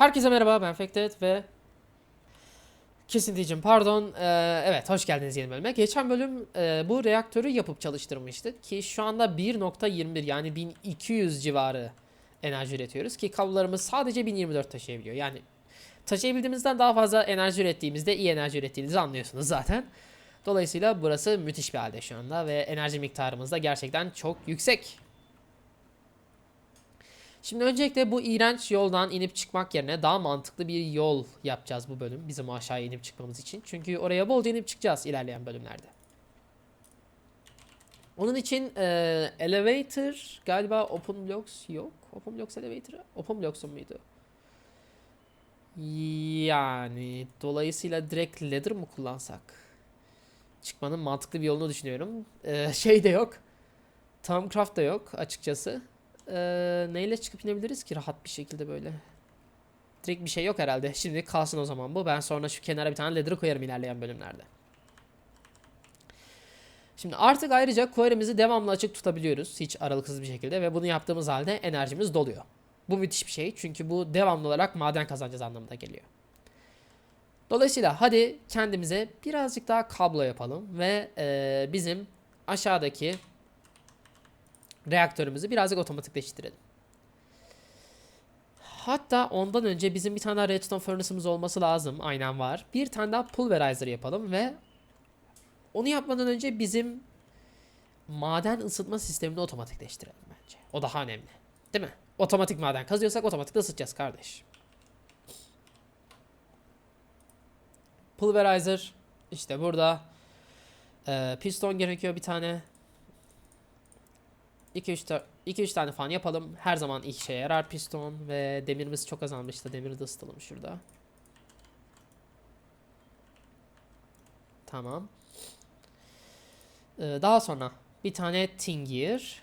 Herkese merhaba ben Fektet ve Kesinticim pardon Ee, evet hoş geldiniz yeni bölüme. Geçen bölüm e, bu reaktörü yapıp çalıştırmıştık ki şu anda 1.21 yani 1200 civarı enerji üretiyoruz ki kablolarımız sadece 1024 taşıyabiliyor. Yani taşıyabildiğimizden daha fazla enerji ürettiğimizde iyi enerji ürettiğimizi anlıyorsunuz zaten. Dolayısıyla burası müthiş bir halde şu anda ve enerji miktarımız da gerçekten çok yüksek. Şimdi öncelikle bu iğrenç yoldan inip çıkmak yerine daha mantıklı bir yol yapacağız bu bölüm. Bizim aşağıya inip çıkmamız için. Çünkü oraya bolca inip çıkacağız ilerleyen bölümlerde. Onun için e, elevator galiba open blocks yok. Open blocks elevator open blocks'un muydu? Yani dolayısıyla direkt ladder mı kullansak? Çıkmanın mantıklı bir yolunu düşünüyorum. E, şey de yok. Thamcraft da yok açıkçası. Ee, neyle çıkıp inebiliriz ki rahat bir şekilde böyle? Direkt bir şey yok herhalde. Şimdi kalsın o zaman bu. Ben sonra şu kenara bir tane ladder koyarım ilerleyen bölümlerde. Şimdi artık ayrıca query'mizi devamlı açık tutabiliyoruz. Hiç aralıksız bir şekilde ve bunu yaptığımız halde enerjimiz doluyor. Bu müthiş bir şey. Çünkü bu devamlı olarak maden kazanacağız anlamına geliyor. Dolayısıyla hadi kendimize birazcık daha kablo yapalım ve e, bizim aşağıdaki reaktörümüzü birazcık otomatikleştirelim. Hatta ondan önce bizim bir tane daha redstone furnace'ımız olması lazım. Aynen var. Bir tane daha pulverizer yapalım ve onu yapmadan önce bizim maden ısıtma sistemini otomatikleştirelim bence. O daha önemli. Değil mi? Otomatik maden kazıyorsak otomatik ısıtacağız kardeş. Pulverizer işte burada. Ee, piston gerekiyor bir tane. 2-3 2-3 tane falan yapalım. Her zaman işe yarar piston ve demirimiz çok azalmıştı. Demiri de ısıtalım şurada. Tamam. Ee, daha sonra bir tane tin gear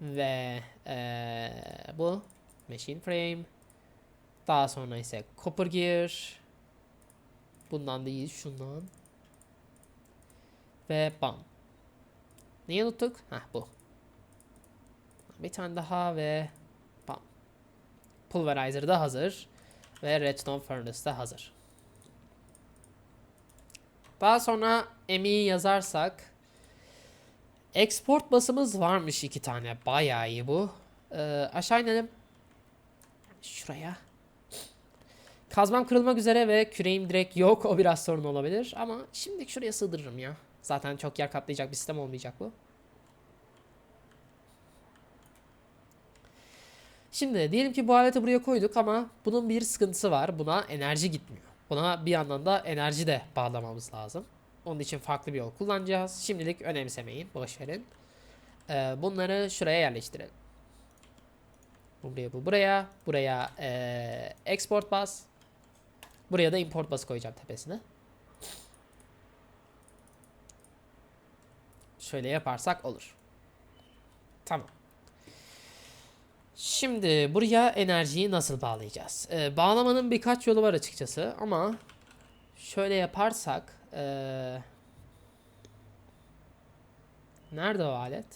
ve ee, bu machine frame. Daha sonra ise copper gear. Bundan değil şundan. Ve bam. Neyi unuttuk? Heh bu. Bir tane daha ve bam. Pulverizer da hazır. Ve Redstone Furnace da hazır. Daha sonra emeği yazarsak Export basımız varmış iki tane. Bayağı iyi bu. Ee, aşağı inelim. Şuraya. Kazmam kırılmak üzere ve küreğim direkt yok. O biraz sorun olabilir. Ama şimdi şuraya sığdırırım ya. Zaten çok yer kaplayacak bir sistem olmayacak bu. Şimdi diyelim ki bu aleti buraya koyduk ama bunun bir sıkıntısı var. Buna enerji gitmiyor. Buna bir yandan da enerji de bağlamamız lazım. Onun için farklı bir yol kullanacağız. Şimdilik önemsemeyin. Boş verin. Ee, bunları şuraya yerleştirelim. Buraya bu buraya. Buraya ee, export bas. Buraya da import bas koyacağım tepesine. Şöyle yaparsak olur. Tamam. Şimdi buraya enerjiyi nasıl bağlayacağız? Ee, bağlamanın birkaç yolu var açıkçası ama şöyle yaparsak ee, nerede o alet?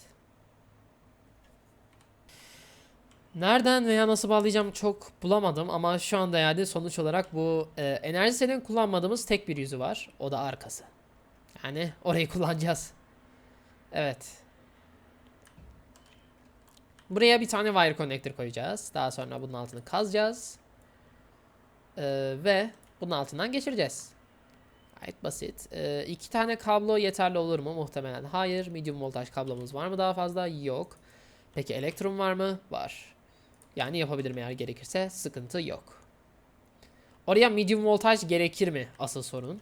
Nereden veya nasıl bağlayacağım çok bulamadım ama şu anda yani sonuç olarak bu e, enerji selin kullanmadığımız tek bir yüzü var. O da arkası. Yani orayı kullanacağız. Evet. Buraya bir tane wire connector koyacağız. Daha sonra bunun altını kazacağız. Ee, ve bunun altından geçireceğiz. Gayet basit. Ee, iki tane kablo yeterli olur mu? Muhtemelen hayır. Medium voltaj kablomuz var mı daha fazla? Yok. Peki elektron var mı? Var. Yani yapabilirim eğer gerekirse. Sıkıntı yok. Oraya medium voltaj gerekir mi? Asıl sorun.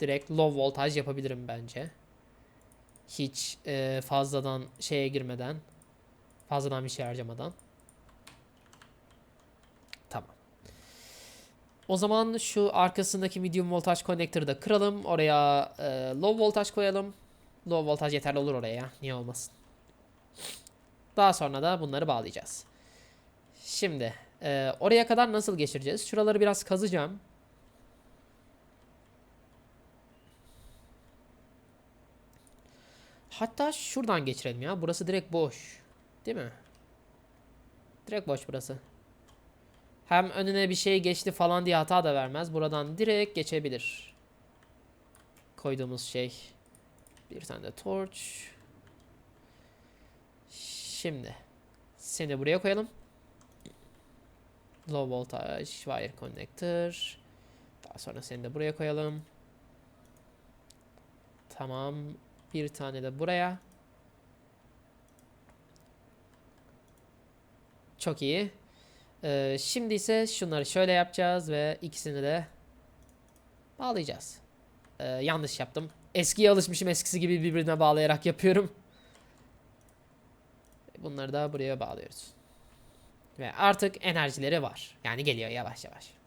Direkt low voltaj yapabilirim bence hiç e, fazladan şeye girmeden fazladan bir şey harcamadan. Tamam. O zaman şu arkasındaki medium voltaj connector'ı da kıralım. Oraya e, low voltaj koyalım. Low voltaj yeterli olur oraya. Ya niye olmasın? Daha sonra da bunları bağlayacağız. Şimdi e, oraya kadar nasıl geçireceğiz? Şuraları biraz kazacağım Hatta şuradan geçirelim ya. Burası direkt boş. Değil mi? Direkt boş burası. Hem önüne bir şey geçti falan diye hata da vermez. Buradan direkt geçebilir. Koyduğumuz şey. Bir tane de torch. Şimdi seni buraya koyalım. Low voltage wire connector. Daha sonra seni de buraya koyalım. Tamam. Bir tane de buraya. Çok iyi. Ee, şimdi ise şunları şöyle yapacağız ve ikisini de bağlayacağız. Ee, yanlış yaptım. Eskiye alışmışım eskisi gibi birbirine bağlayarak yapıyorum. Bunları da buraya bağlıyoruz. Ve artık enerjileri var. Yani geliyor yavaş yavaş.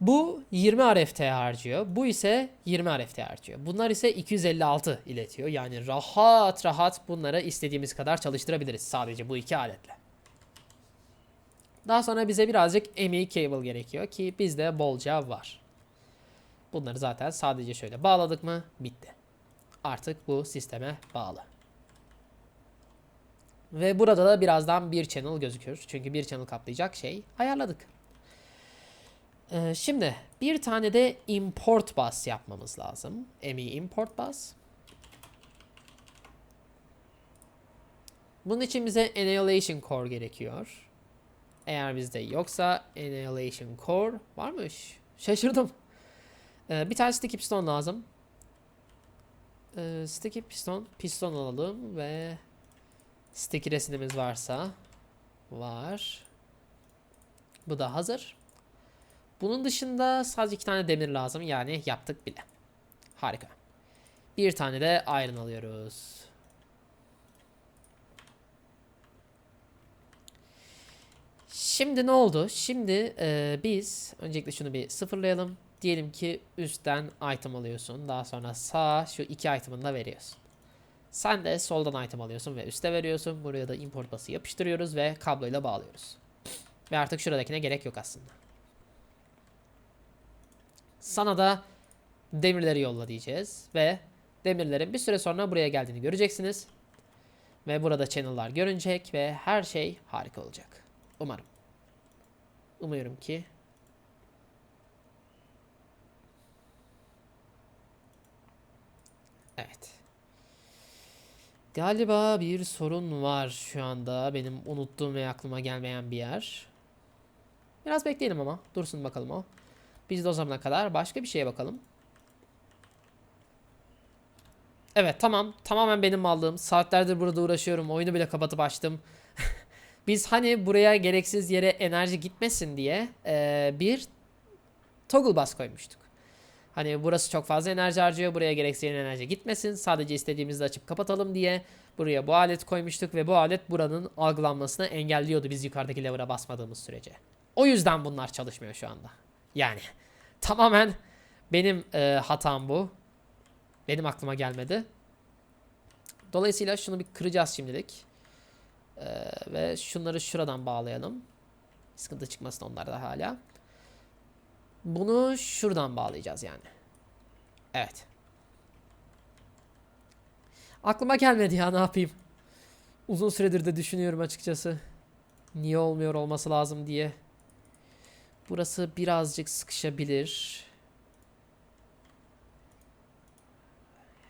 Bu 20 RFT harcıyor. Bu ise 20 RFT harcıyor. Bunlar ise 256 iletiyor. Yani rahat rahat bunları istediğimiz kadar çalıştırabiliriz sadece bu iki aletle. Daha sonra bize birazcık ME cable gerekiyor ki bizde bolca var. Bunları zaten sadece şöyle bağladık mı bitti. Artık bu sisteme bağlı. Ve burada da birazdan bir channel gözükür. Çünkü bir channel kaplayacak şey ayarladık. Ee, şimdi bir tane de import bus yapmamız lazım. ME import bus. Bunun için bize annihilation core gerekiyor. Eğer bizde yoksa annihilation core varmış. Şaşırdım. Ee, bir tane sticky piston lazım. Ee, sticky piston, piston alalım ve sticky resinimiz varsa var. Bu da hazır. Bunun dışında sadece iki tane demir lazım. Yani yaptık bile. Harika. Bir tane de iron alıyoruz. Şimdi ne oldu? Şimdi e, biz öncelikle şunu bir sıfırlayalım. Diyelim ki üstten item alıyorsun. Daha sonra sağ şu iki item'ını da veriyorsun. Sen de soldan item alıyorsun ve üste veriyorsun. Buraya da import bası yapıştırıyoruz ve kabloyla bağlıyoruz. Ve artık şuradakine gerek yok aslında. Sana da demirleri yolla diyeceğiz ve demirlerin bir süre sonra buraya geldiğini göreceksiniz. Ve burada channel'lar görünecek ve her şey harika olacak. Umarım. Umuyorum ki Evet. Galiba bir sorun var şu anda. Benim unuttuğum ve aklıma gelmeyen bir yer. Biraz bekleyelim ama. Dursun bakalım o. Biz de o zamana kadar başka bir şeye bakalım. Evet tamam. Tamamen benim mallığım. Saatlerdir burada uğraşıyorum. Oyunu bile kapatıp açtım. Biz hani buraya gereksiz yere enerji gitmesin diye eee, bir toggle bus koymuştuk. Hani burası çok fazla enerji harcıyor. Buraya gereksiz yere enerji gitmesin. Sadece istediğimizde açıp kapatalım diye buraya bu alet koymuştuk ve bu alet buranın algılanmasını engelliyordu biz yukarıdaki lever'a basmadığımız sürece. O yüzden bunlar çalışmıyor şu anda. Yani tamamen benim e, hatam bu. Benim aklıma gelmedi. Dolayısıyla şunu bir kıracağız şimdilik. E, ve şunları şuradan bağlayalım. Sıkıntı çıkmasın onlarda hala. Bunu şuradan bağlayacağız yani. Evet. Aklıma gelmedi ya ne yapayım. Uzun süredir de düşünüyorum açıkçası. Niye olmuyor olması lazım diye. Burası birazcık sıkışabilir.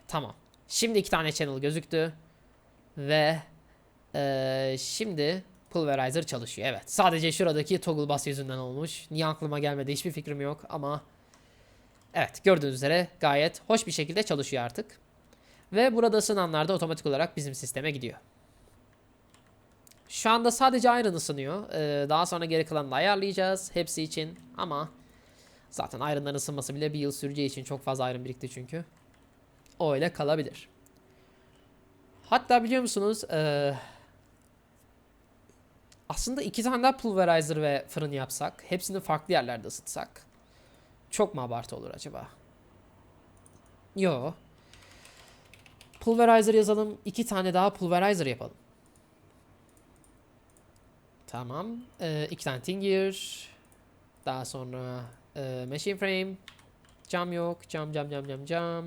Tamam. Şimdi iki tane channel gözüktü. Ve eee, şimdi Pulverizer çalışıyor. Evet. Sadece şuradaki toggle bus yüzünden olmuş. Niye aklıma gelmedi hiçbir fikrim yok ama evet gördüğünüz üzere gayet hoş bir şekilde çalışıyor artık. Ve burada ısınanlar da otomatik olarak bizim sisteme gidiyor. Şu anda sadece Iron ısınıyor. Ee, daha sonra geri kalanını ayarlayacağız hepsi için ama zaten Iron'ların ısınması bile bir yıl süreceği için çok fazla Iron birikti çünkü. O öyle kalabilir. Hatta biliyor musunuz ee, aslında iki tane daha pulverizer ve fırın yapsak, hepsini farklı yerlerde ısıtsak çok mu abartı olur acaba? Yo. Pulverizer yazalım, iki tane daha pulverizer yapalım. Tamam. Ee, iki tane Tingier. Daha sonra e, Machine Frame. Cam yok. Cam cam cam cam cam.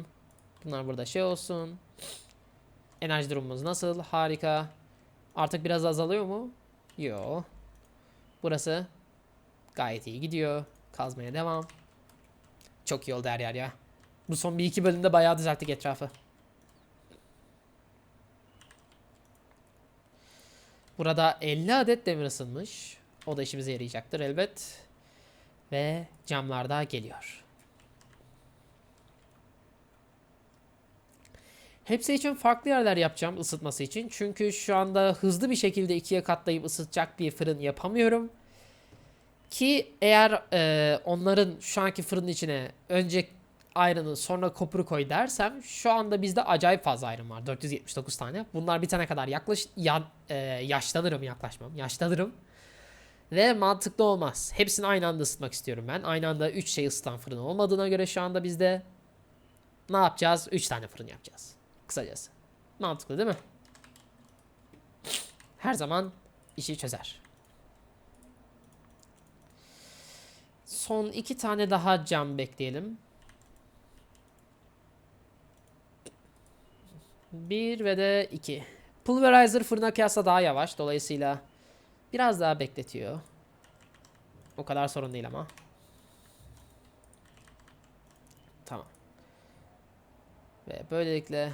Bunlar burada şey olsun. Enerji durumumuz nasıl? Harika. Artık biraz azalıyor mu? Yo. Burası gayet iyi gidiyor. Kazmaya devam. Çok iyi oldu her yer ya. Bu son bir iki bölümde bayağı düzelttik etrafı. Burada 50 adet demir ısınmış. O da işimize yarayacaktır elbet. Ve camlar da geliyor. Hepsi için farklı yerler yapacağım ısıtması için. Çünkü şu anda hızlı bir şekilde ikiye katlayıp ısıtacak bir fırın yapamıyorum. Ki eğer e, onların şu anki fırının içine önce ayrını sonra kopuru koy dersem şu anda bizde acayip fazla ayrım var. 479 tane. Bunlar bitene kadar yaklaş ya, e, yaşlanırım yaklaşmam. Yaşlanırım. Ve mantıklı olmaz. Hepsini aynı anda ısıtmak istiyorum ben. Aynı anda 3 şey ısıtan fırın olmadığına göre şu anda bizde ne yapacağız? 3 tane fırın yapacağız. Kısacası. Mantıklı değil mi? Her zaman işi çözer. Son iki tane daha cam bekleyelim. Bir ve de iki. Pulverizer fırına kıyasla daha yavaş. Dolayısıyla biraz daha bekletiyor. O kadar sorun değil ama. Tamam. Ve böylelikle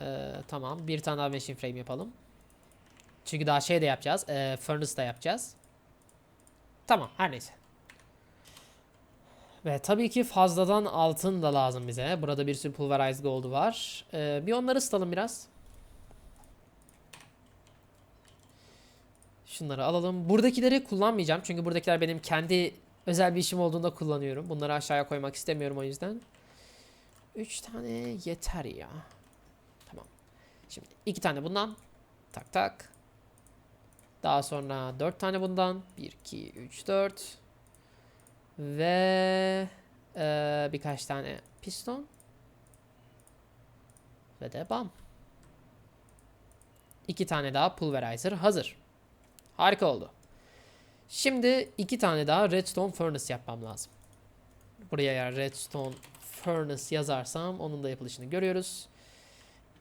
Ee, tamam. Bir tane daha machine frame yapalım. Çünkü daha şey de yapacağız. E, furnace da yapacağız. Tamam. Her neyse. Ve tabii ki fazladan altın da lazım bize. Burada bir sürü pulverized gold var. Ee, bir onları ısıtalım biraz. Şunları alalım. Buradakileri kullanmayacağım. Çünkü buradakiler benim kendi özel bir işim olduğunda kullanıyorum. Bunları aşağıya koymak istemiyorum o yüzden. 3 tane yeter ya. Tamam. Şimdi iki tane bundan. Tak tak. Daha sonra 4 tane bundan. 1, 2, 3, 4. Ve eee, birkaç tane piston. Ve de bam. İki tane daha pulverizer hazır. Harika oldu. Şimdi iki tane daha redstone furnace yapmam lazım. Buraya eğer redstone furnace yazarsam onun da yapılışını görüyoruz.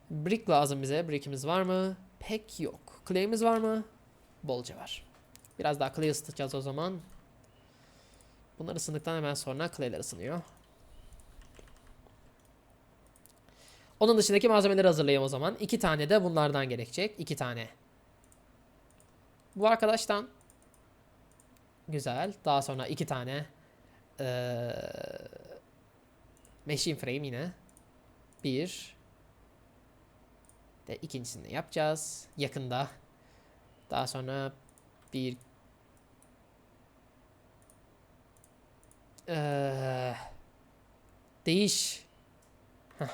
Brick lazım bize. Brick'imiz var mı? Pek yok. Clay'imiz var mı? Bolca var. Biraz daha clay ısıtacağız o zaman. Bunlar ısındıktan hemen sonra clay'ler ısınıyor. Onun dışındaki malzemeleri hazırlayayım o zaman. İki tane de bunlardan gerekecek. İki tane. Bu arkadaştan. Güzel. Daha sonra iki tane. Ee, machine frame yine. Bir. De ikincisini yapacağız. Yakında. Daha sonra bir Ee, değiş. Heh.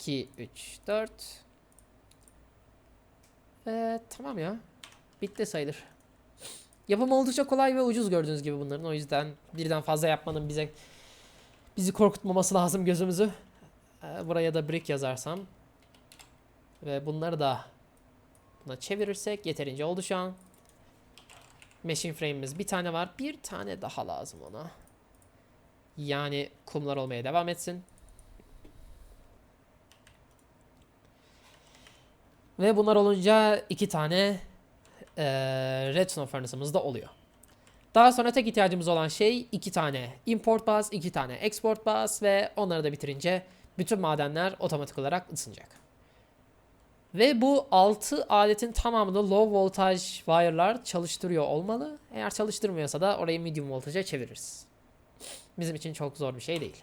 2, 3, 4. Ve tamam ya. Bitti sayılır. Yapım oldukça kolay ve ucuz gördüğünüz gibi bunların. O yüzden birden fazla yapmanın bize bizi korkutmaması lazım gözümüzü. Ee, buraya da brick yazarsam. Ve bunları da buna çevirirsek yeterince oldu şu an. Machine frame'imiz bir tane var. Bir tane daha lazım ona. Yani kumlar olmaya devam etsin. Ve bunlar olunca iki tane eee redstone furnace'ımız da oluyor. Daha sonra tek ihtiyacımız olan şey iki tane import bus, iki tane export bus ve onları da bitirince bütün madenler otomatik olarak ısınacak. Ve bu 6 aletin tamamını low voltage wire'lar çalıştırıyor olmalı. Eğer çalıştırmıyorsa da orayı medium voltage'a çeviririz. Bizim için çok zor bir şey değil.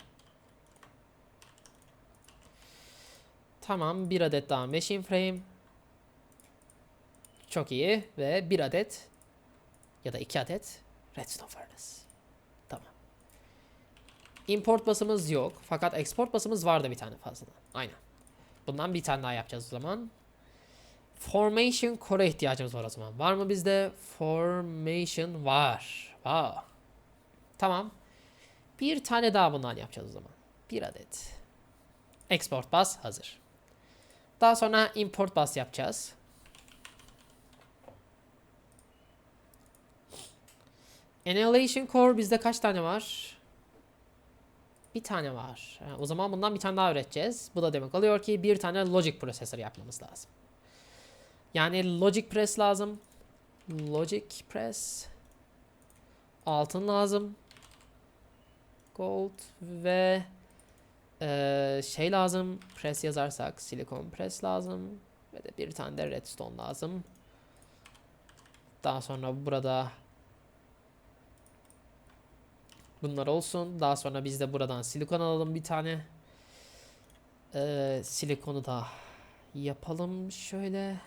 Tamam bir adet daha machine frame. Çok iyi ve bir adet ya da iki adet redstone furnace. Tamam. Import basımız yok fakat export basımız vardı bir tane fazladan. Aynen. Bundan bir tane daha yapacağız o zaman. Formation Core'a ihtiyacımız var o zaman. Var mı bizde? Formation var. Wow. Tamam. Bir tane daha bundan yapacağız o zaman. Bir adet. Export bus hazır. Daha sonra import bus yapacağız. Annihilation Core bizde kaç tane var? Bir tane var. O zaman bundan bir tane daha üreteceğiz. Bu da demek oluyor ki bir tane logic processor yapmamız lazım. Yani logic press lazım. Logic press. Altın lazım. Gold ve eee, şey lazım. Press yazarsak silikon press lazım. Ve de bir tane de redstone lazım. Daha sonra burada bunlar olsun. Daha sonra biz de buradan silikon alalım bir tane. Eee, silikonu da yapalım şöyle.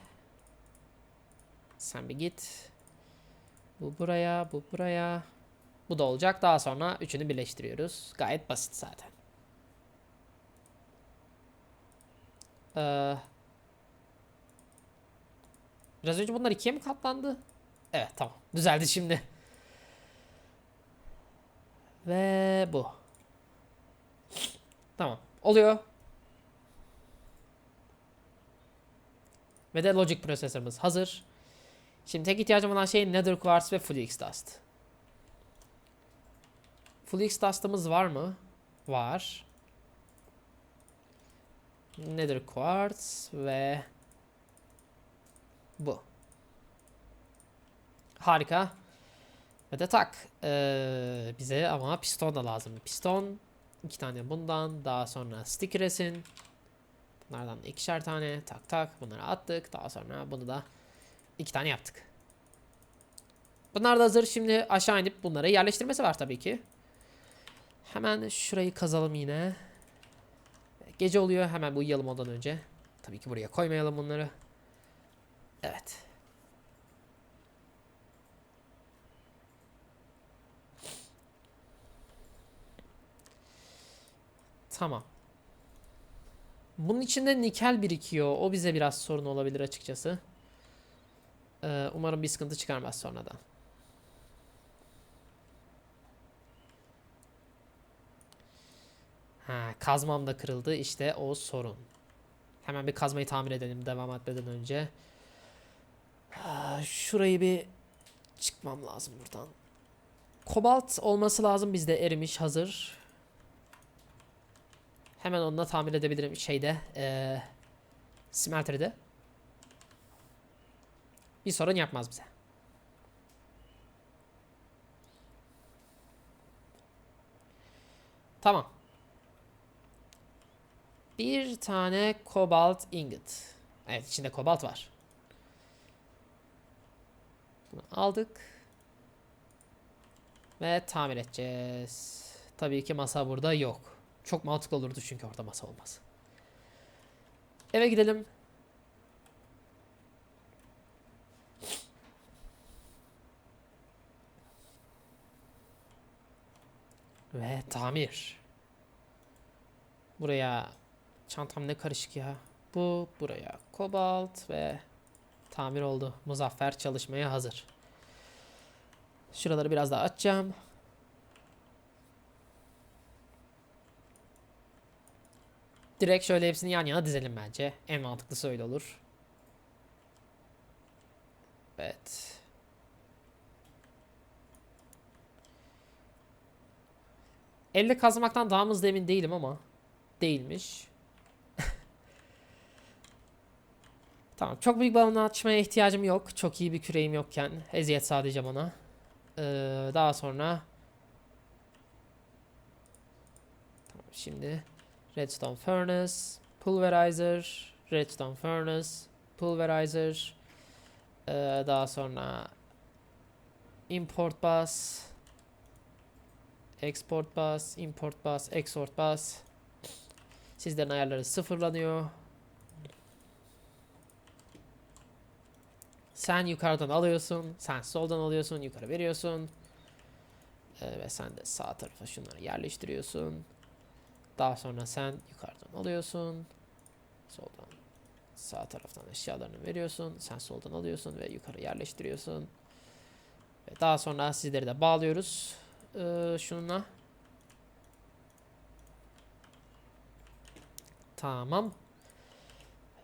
Sen bir git. Bu buraya, bu buraya. Bu da olacak. Daha sonra üçünü birleştiriyoruz. Gayet basit zaten. Ee, biraz önce bunlar ikiye mi katlandı? Evet tamam. Düzeldi şimdi. Ve bu. Tamam. Oluyor. Ve de logic prosesörümüz hazır. Şimdi tek ihtiyacım olan şey Nether Quartz ve Flux Dust. Flux Dust'ımız var mı? Var. Nether Quartz ve bu. Harika. Ve de tak. Ee, bize ama piston da lazım. Piston. iki tane bundan. Daha sonra stick resin. Bunlardan da ikişer tane. Tak tak. Bunları attık. Daha sonra bunu da iki tane yaptık. Bunlar da hazır. Şimdi aşağı inip bunları yerleştirmesi var tabii ki. Hemen şurayı kazalım yine. Gece oluyor. Hemen bu uyuyalım ondan önce. Tabii ki buraya koymayalım bunları. Evet. Tamam. Bunun içinde nikel birikiyor. O bize biraz sorun olabilir açıkçası. Ee, umarım bir sıkıntı çıkarmaz sonradan. Ha, kazmam da kırıldı. İşte o sorun. Hemen bir kazmayı tamir edelim devam etmeden önce. Şurayı bir çıkmam lazım buradan. Kobalt olması lazım bizde erimiş hazır. Hemen onunla tamir edebilirim şeyde. Ee, smelter'de. Bir sorun yapmaz bize. Tamam. Bir tane kobalt ingot. Evet içinde kobalt var. Bunu aldık. Ve tamir edeceğiz. Tabii ki masa burada yok. Çok mantıklı olurdu çünkü orada masa olmaz. Eve gidelim. Ve tamir. Buraya çantam ne karışık ya. Bu buraya kobalt ve tamir oldu. Muzaffer çalışmaya hazır. Şuraları biraz daha açacağım. Direkt şöyle hepsini yan yana dizelim bence. En mantıklısı öyle olur. Evet. Elle kazmaktan daha hızlı emin değilim ama değilmiş. tamam çok büyük balon açmaya ihtiyacım yok. Çok iyi bir küreğim yokken eziyet sadece bana. Ee, daha sonra tamam şimdi redstone furnace, pulverizer, redstone furnace, pulverizer. Ee, daha sonra import bus, export bus, import bus, export bus. Sizlerin ayarları sıfırlanıyor. Sen yukarıdan alıyorsun, sen soldan alıyorsun, yukarı veriyorsun. Ee, ve sen de sağ tarafa şunları yerleştiriyorsun. Daha sonra sen yukarıdan alıyorsun. Soldan sağ taraftan eşyalarını veriyorsun. Sen soldan alıyorsun ve yukarı yerleştiriyorsun. Ve daha sonra sizleri de bağlıyoruz. Ee, şununla. Tamam.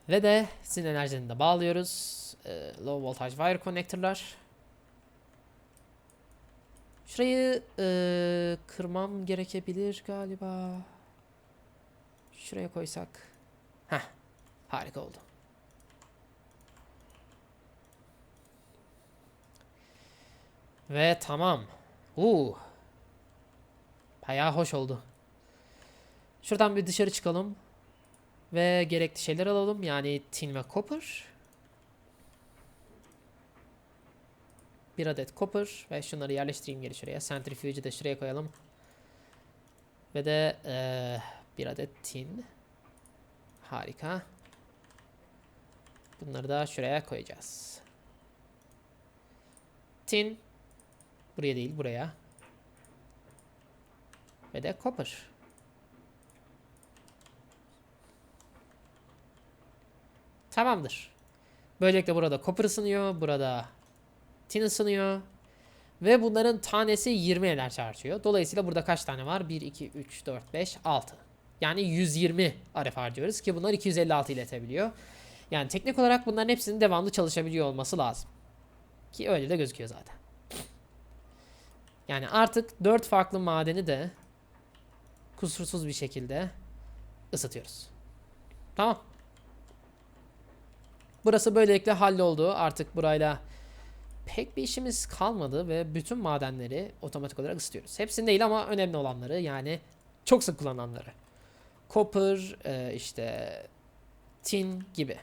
Ve de sizin enerjini de bağlıyoruz. Ee, low voltage wire connector'lar. Şurayı ee, kırmam gerekebilir galiba. Şuraya koysak. Heh. Harika oldu. Ve tamam. Uuu. Bayağı hoş oldu. Şuradan bir dışarı çıkalım. Ve gerekli şeyler alalım. Yani tin ve copper. Bir adet copper. Ve şunları yerleştireyim geri şuraya. Centrifuge'i de şuraya koyalım. Ve de... Ee, bir adet tin. Harika. Bunları da şuraya koyacağız. Tin. Buraya değil buraya. Ve de copper. Tamamdır. Böylelikle burada copper ısınıyor. Burada tin ısınıyor. Ve bunların tanesi 20 enerji harcıyor. Dolayısıyla burada kaç tane var? 1, 2, 3, 4, 5, 6. Yani 120 RF harcıyoruz ki bunlar 256 iletebiliyor. Yani teknik olarak bunların hepsinin devamlı çalışabiliyor olması lazım. Ki öyle de gözüküyor zaten. Yani artık 4 farklı madeni de kusursuz bir şekilde ısıtıyoruz. Tamam. Burası böylelikle halloldu. Artık burayla pek bir işimiz kalmadı ve bütün madenleri otomatik olarak ısıtıyoruz. Hepsini değil ama önemli olanları yani çok sık kullananları. Copper, e, işte tin gibi.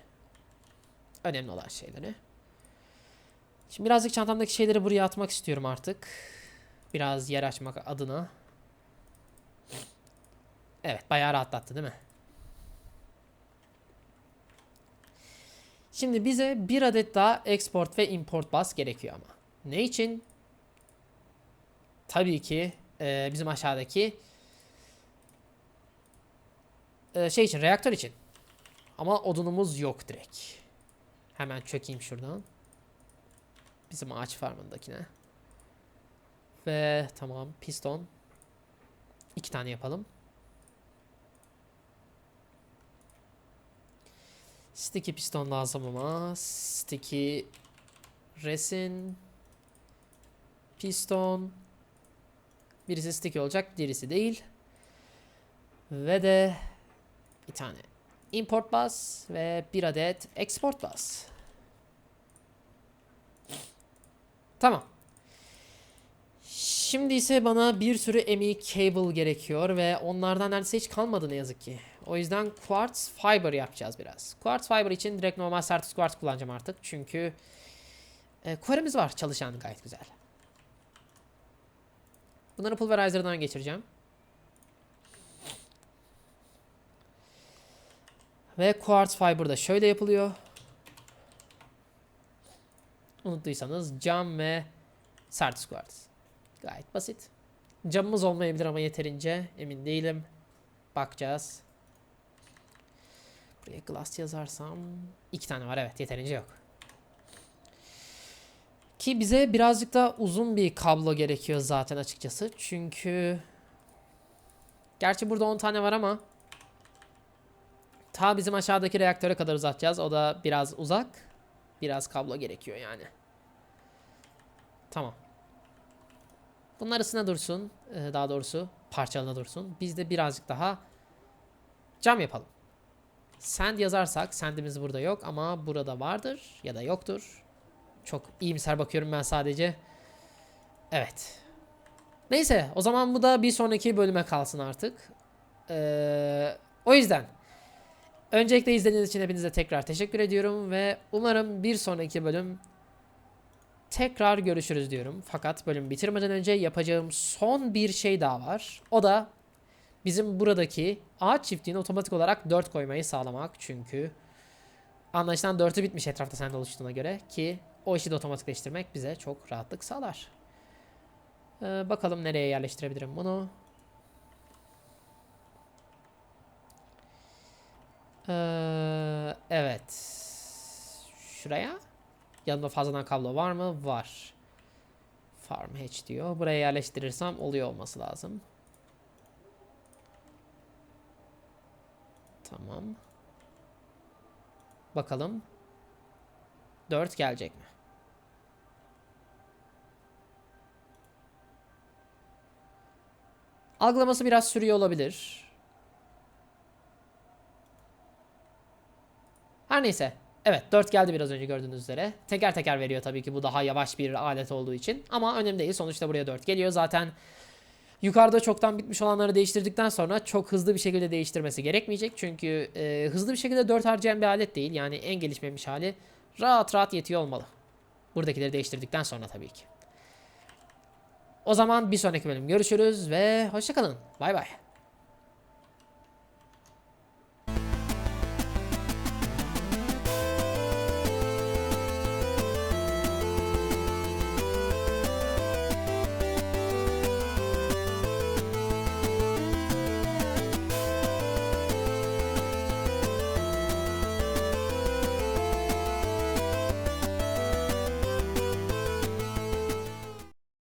Önemli olan şeyleri. Şimdi birazcık çantamdaki şeyleri buraya atmak istiyorum artık. Biraz yer açmak adına. Evet bayağı rahatlattı değil mi? Şimdi bize bir adet daha export ve import bus gerekiyor ama. Ne için? Tabii ki e, bizim aşağıdaki e, şey için, reaktör için. Ama odunumuz yok direkt. Hemen çökeyim şuradan. Bizim ağaç farmındakine. Ve tamam piston. İki tane yapalım. Sticky piston lazım ama. Sticky resin. Piston. Birisi sticky olacak, diğerisi değil. Ve de bir tane import bus ve bir adet export bus. Tamam. Şimdi ise bana bir sürü ME cable gerekiyor ve onlardan neredeyse hiç kalmadı ne yazık ki. O yüzden quartz fiber yapacağız biraz. Quartz fiber için direkt normal Certus quartz kullanacağım artık. Çünkü e, quarry'miz var çalışan gayet güzel. Bunları pulverizer'dan geçireceğim. Ve quartz fiber da şöyle yapılıyor. Unuttuysanız cam ve Certus quartz. Gayet basit. Camımız olmayabilir ama yeterince emin değilim. Bakacağız. Buraya glass yazarsam iki tane var evet yeterince yok. Ki bize birazcık da uzun bir kablo gerekiyor zaten açıkçası. Çünkü gerçi burada 10 tane var ama ta bizim aşağıdaki reaktöre kadar uzatacağız. O da biraz uzak. Biraz kablo gerekiyor yani. Tamam. Bunlar ısına dursun. Ee, Daha doğrusu parçalana dursun. Biz de birazcık daha cam yapalım. Sand yazarsak sandimiz burada yok ama burada vardır ya da yoktur. Çok iyimser bakıyorum ben sadece. Evet. Neyse o zaman bu da bir sonraki bölüme kalsın artık. Ee, o yüzden öncelikle izlediğiniz için hepinize tekrar teşekkür ediyorum ve umarım bir sonraki bölüm tekrar görüşürüz diyorum. Fakat bölüm bitirmeden önce yapacağım son bir şey daha var. O da bizim buradaki ağaç çiftliğini otomatik olarak 4 koymayı sağlamak. Çünkü anlaşılan 4'ü bitmiş etrafta sende oluştuğuna göre ki o işi de otomatikleştirmek bize çok rahatlık sağlar. Ee, bakalım nereye yerleştirebilirim bunu. Ee, evet. Şuraya. Yanımda fazladan kablo var mı? Var. Farm hatch diyor. Buraya yerleştirirsem oluyor olması lazım. Tamam. Bakalım. 4 gelecek mi? Algılaması biraz sürüyor olabilir. Her neyse. Evet 4 geldi biraz önce gördüğünüz üzere. Teker teker veriyor tabii ki bu daha yavaş bir alet olduğu için. Ama önemli değil sonuçta buraya 4 geliyor. Zaten yukarıda çoktan bitmiş olanları değiştirdikten sonra çok hızlı bir şekilde değiştirmesi gerekmeyecek. Çünkü e, hızlı bir şekilde 4 harcayan bir alet değil. Yani en gelişmemiş hali rahat rahat yetiyor olmalı. Buradakileri değiştirdikten sonra tabii ki. O zaman bir sonraki bölüm görüşürüz ve hoşçakalın. Bay bay.